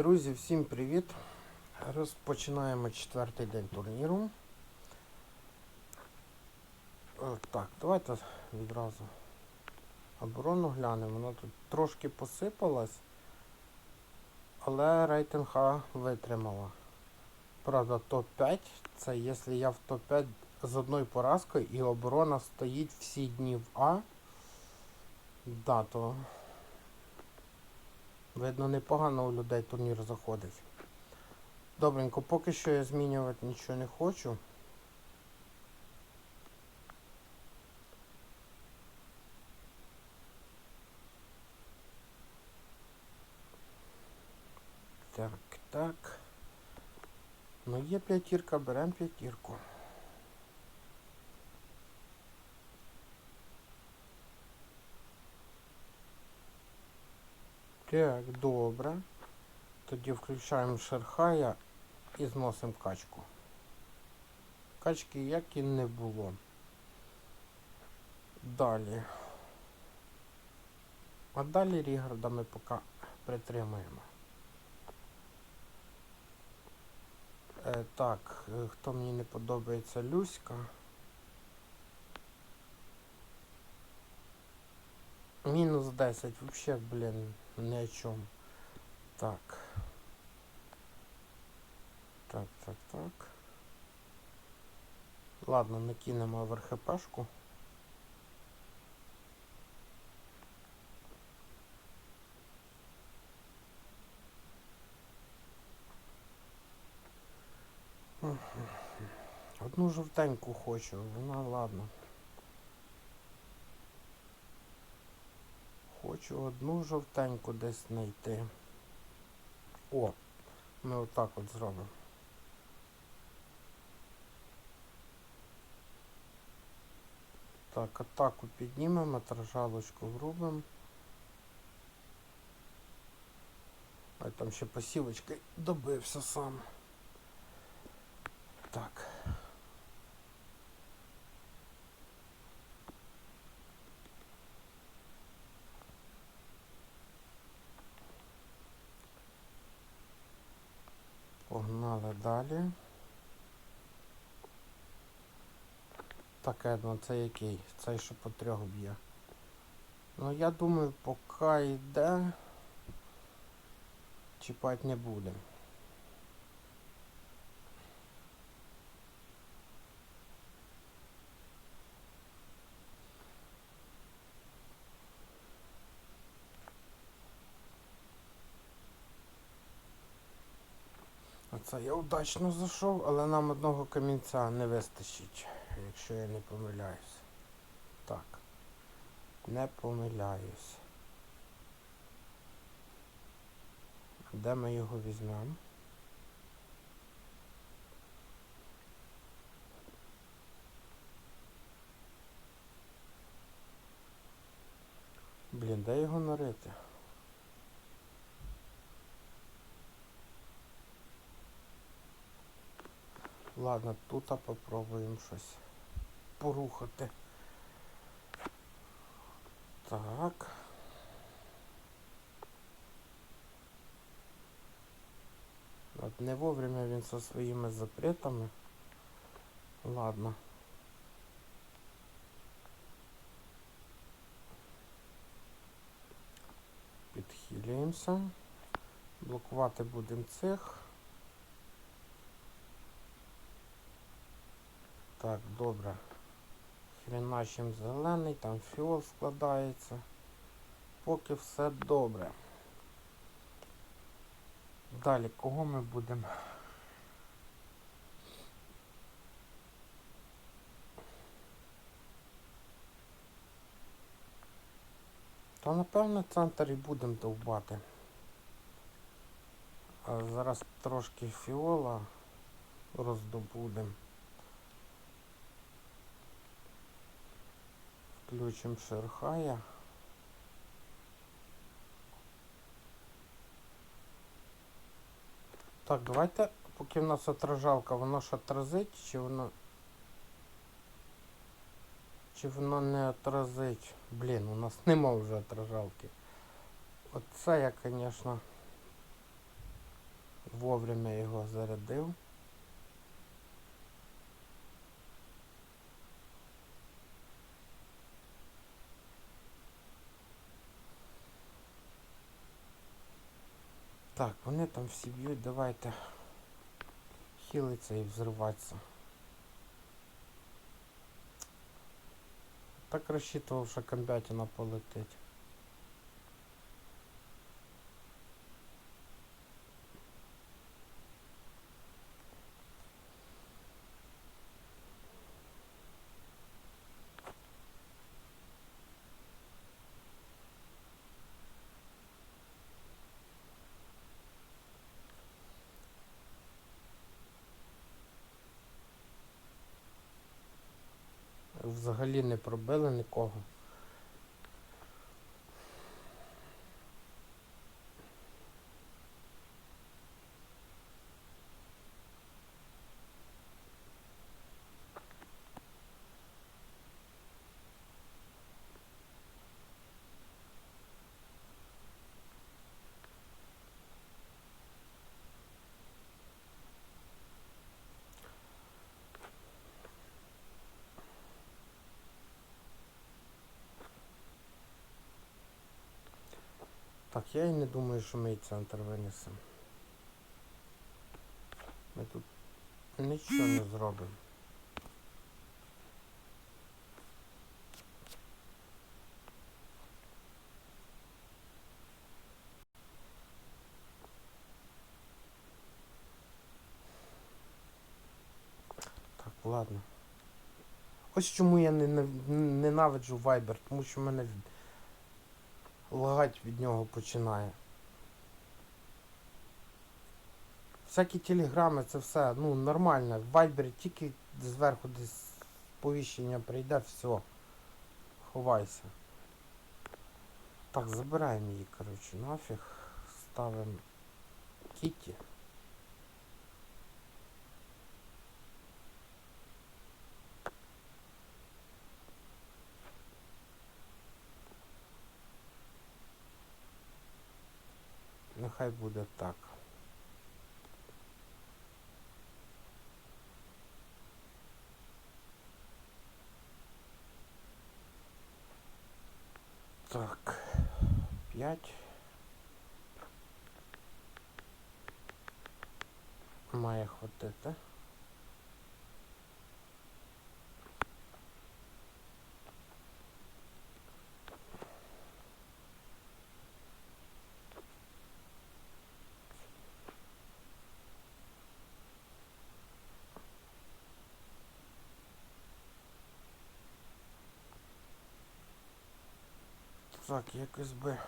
Друзі, всім привіт! Розпочинаємо четвертий день турніру. Е, Так, давайте відразу оборону глянемо. Вона тут трошки посипалась, але рейтинг А витримала. Правда, топ-5 це якщо я в топ-5 з одною поразкою і оборона стоїть всі дні в А. Да, то Видно, непогано у людей турнір заходить. Добренько, поки що я змінювати нічого не хочу. Так, так. Ну є п'ятірка, беремо п'ятірку. Так, добре. Тоді включаємо шерхая і зносимо качку. Качки як і не було. Далі. А далі Рігарда ми поки притримаємо. Е, так, е, хто мені не подобається Люська. Мінус 10, вообще, блін, ні о чому. Так. Так, так, так. Ладно, накинемо в РХПшку. Одну жовтеньку хочу, вона ладно. Хочу одну жовтеньку десь знайти. О, ми отак от зробимо. Так, атаку піднімемо, отражалочку врубимо. А там ще посівочки добився сам. Так. Погнали далі. Так, Едно, це який? Цей, що по трьох б'є. Ну, я думаю, поки йде, чіпати не будемо. Оце я удачно зайшов, але нам одного камінця не вистачить, якщо я не помиляюсь. Так. Не помиляюсь. Де ми його візьмемо? Блін, де його нарити? Ладно, тут попробуємо щось порухати. Так. От не вовремя він со своїми запретами. Ладно. Підхилюємося. Блокувати будемо цих. Так, добре. Хреначим зелений, там фіол складається. Поки все добре. Далі, кого ми будемо? Та напевно центр і будемо довбати. А зараз трошки фіола роздобудемо. Включимо шерхая. Так, давайте, поки в нас отражалка, воно ж отразить, чи воно... Чи воно не отразить? Блін, у нас нема вже отражалки. Оце я, звісно, Вовремя його зарядив. Так, вони там всі б'ють, давайте хилиться і взриватися. Так розчитував, що комбятіна полетить. Взагалі не пробили нікого. Так, я і не думаю, що ми і центр винесемо. Ми тут нічого не зробимо. Так, ладно. Ось чому я не, ненавиджу Viber, тому що мене лагать від нього починає. Всякі телеграми, це все, ну, нормально. В Viber тільки зверху десь повіщення прийде, все. Ховайся. Так, забираємо її, коротше, нафіг. Ставимо Кіті. Нехай буде так. Так. П'ять. Має хватити. Так, якось би.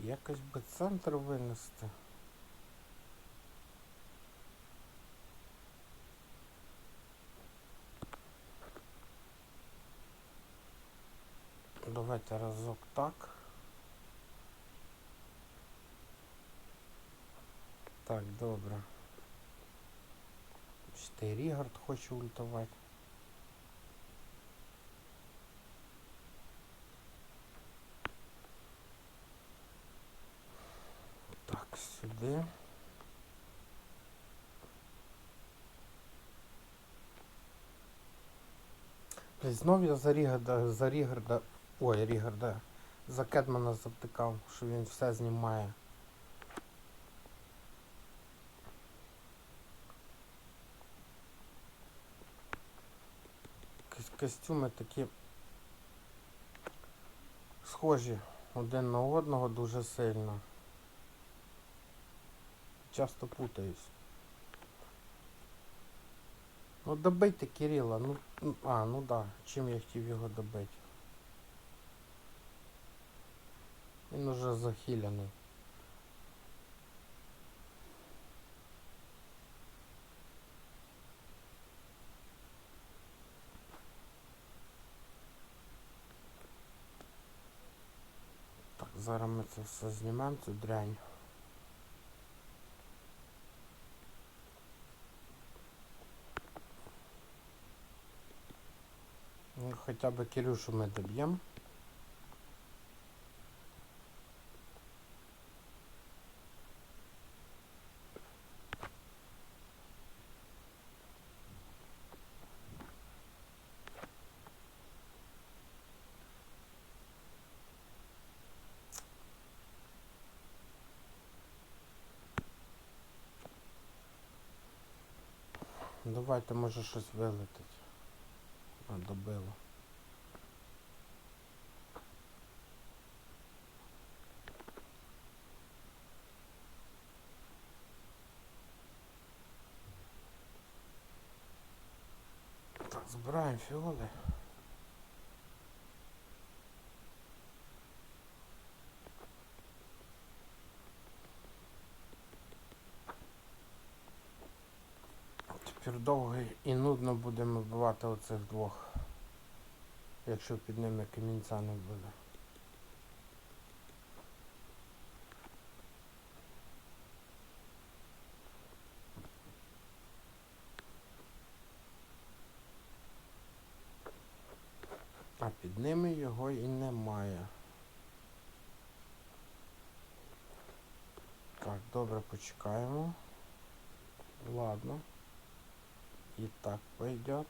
Якось би центр винести. Давайте разок так. Так, добре. Ще й Рігард хоче ультувати. Так, сюди. Знов я за Рігарда, за Рігарда, ой, Рігарда, за Кетмана завтикав, що він все знімає. Кос- Костюми такі схожі один на одного дуже сильно. Часто путаюсь. Ну добийте Кирила, ну, ну, а, ну да, чим я хотів його добити. Він уже захиляний. Так, зараз ми це все знімемо, цю дрянь. хоча б Кирюшу ми доб'ємо. Давайте може щось вилетить. А, добило. Фіоли. Тепер довго і нудно будемо вбивати оцих двох. Якщо під ними камінця не буде. А ними його і немає. Так, добре, почекаємо. Ладно. І так пойдет.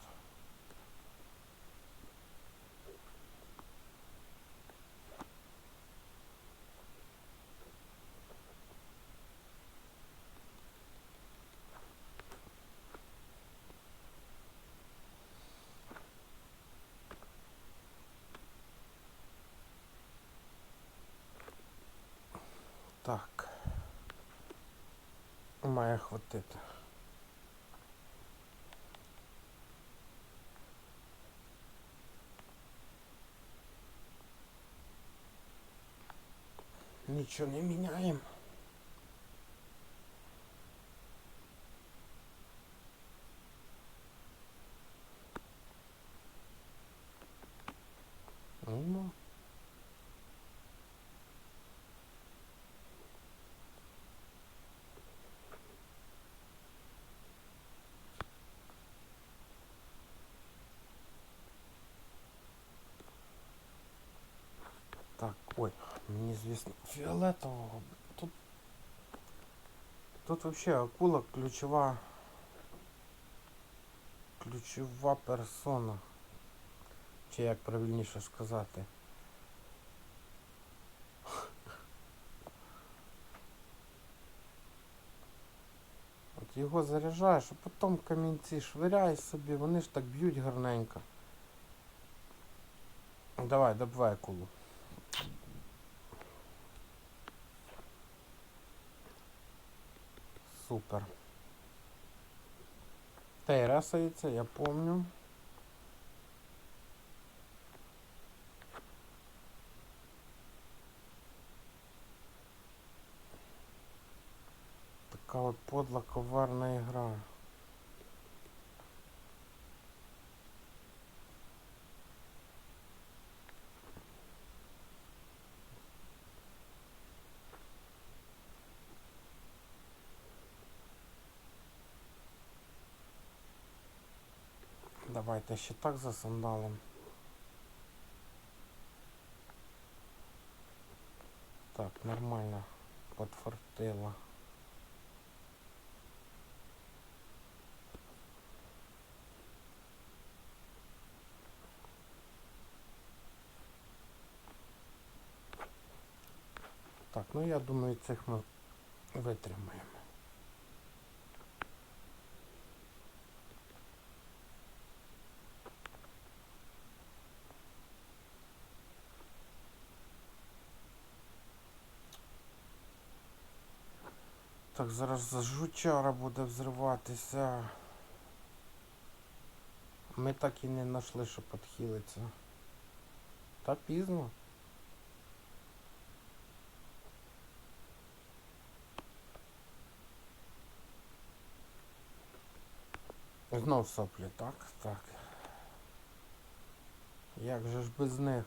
Так. Має хватити. Нічого не міняємо. Ну. Так, ой, мені звісно фіолетового. Тут Тут вообще акула ключова ключова персона. Чи як правильніше сказати. От його заряджаєш, а потім камінці швиряй собі, вони ж так б'ють гарненько. Давай, добивай акулу. Супер. Та ресається, я помню. Така от подла коварна ігра. Давайте ще так засандалим. Так, нормально. Подфартило. Так, ну я думаю, цих ми витримаємо. Так, зараз жучара буде взриватися. Ми так і не знайшли, що підхилиться. Та пізно. Знов соплі, так? Так. Як же ж без них?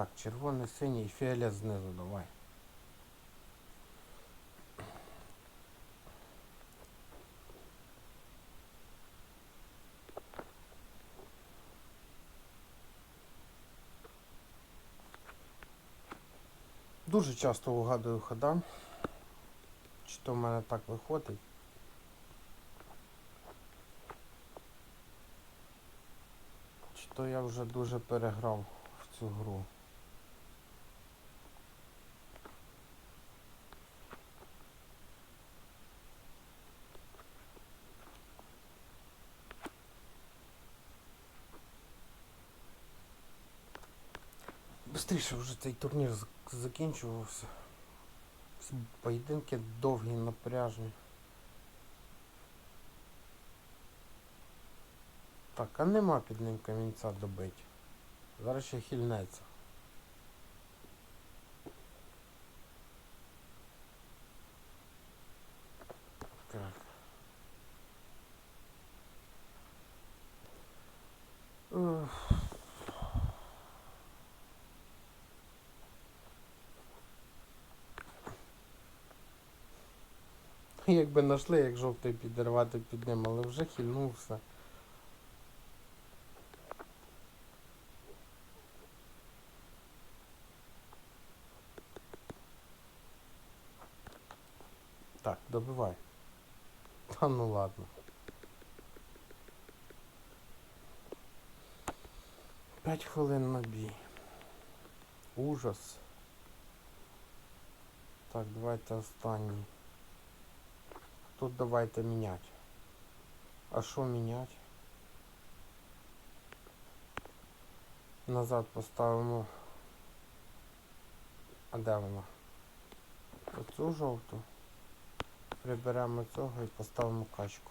Так, червоний, синій і фіолет знизу давай. Дуже часто угадую хода. Чи то в мене так виходить? Чи то я вже дуже переграв в цю гру? Быстріше вже цей турнір закінчувався. Поєдинки довгі, напряжні. Так, а нема під ним камінця добить. Зараз ще хильнеться. Так. Ух. Якби знайшли, як жовтий підірвати під ним, але вже хильнувся. Так, добивай. Та ну ладно. П'ять хвилин на бій. Ужас. Так, давайте останній. Тут давайте міняти. А що міняти? Назад поставимо. А де вона? Оцю жовту. Приберемо цього і поставимо качку.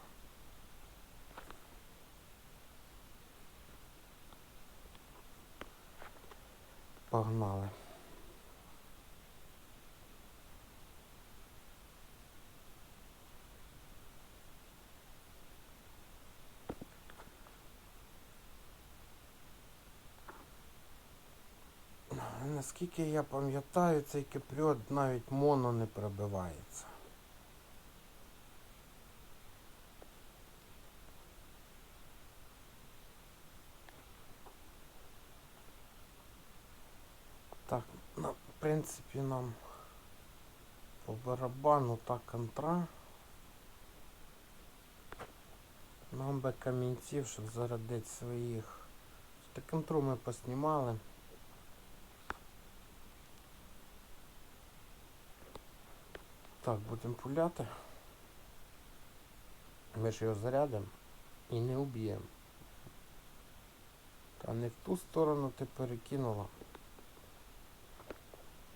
Погнали. Наскільки я пам'ятаю, цей кипріот навіть моно не пробивається. Так, ну, в принципі, нам по барабану та контра. Нам би камінців, щоб зарядити своїх. Та контру ми поснімали. Так, будемо пуляти. Ми ж його зарядимо і не уб'ємо. Та не в ту сторону ти перекинула.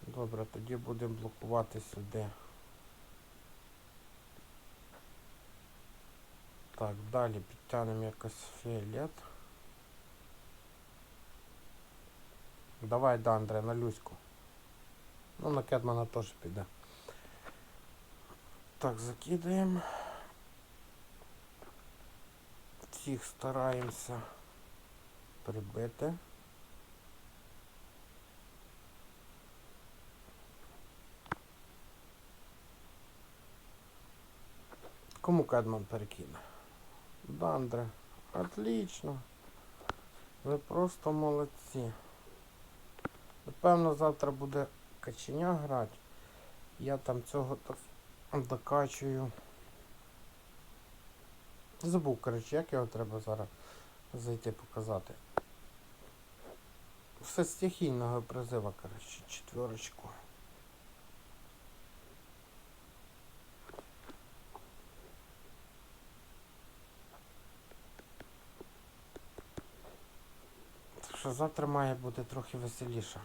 Добре, тоді будемо блокувати сюди. Так, далі підтягнемо якось фіолет. Давай, Дандре, на Люську. Ну, на Кетмана теж піде. Так, закидаємо. Всіх стараємося прибити. Кому Кедман перекине? Дандре. Отлично. Ви просто молодці. Напевно, завтра буде каченя грати. Я там цього так докачую. Забув, коротше, як його треба зараз зайти показати. Все стихійного призива, коротше, четверочку. Завтра має бути трохи веселіше.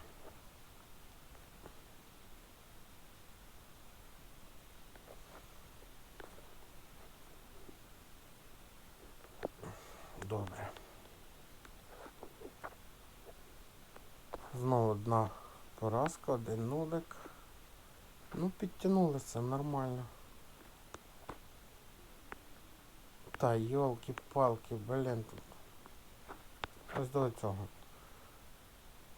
Добре. Знову одна поразка, один нулик. Ну, підтягнулися нормально. Та йолки-палки, блін тут. Ось до цього.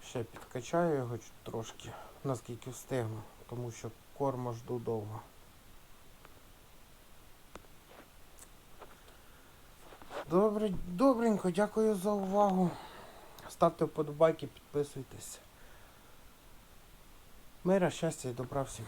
Ще підкачаю його трошки, наскільки встигну, тому що корма жду довго. Добре, добренько, дякую за увагу. Ставте вподобайки, підписуйтесь. Мира, щастя і добра всім.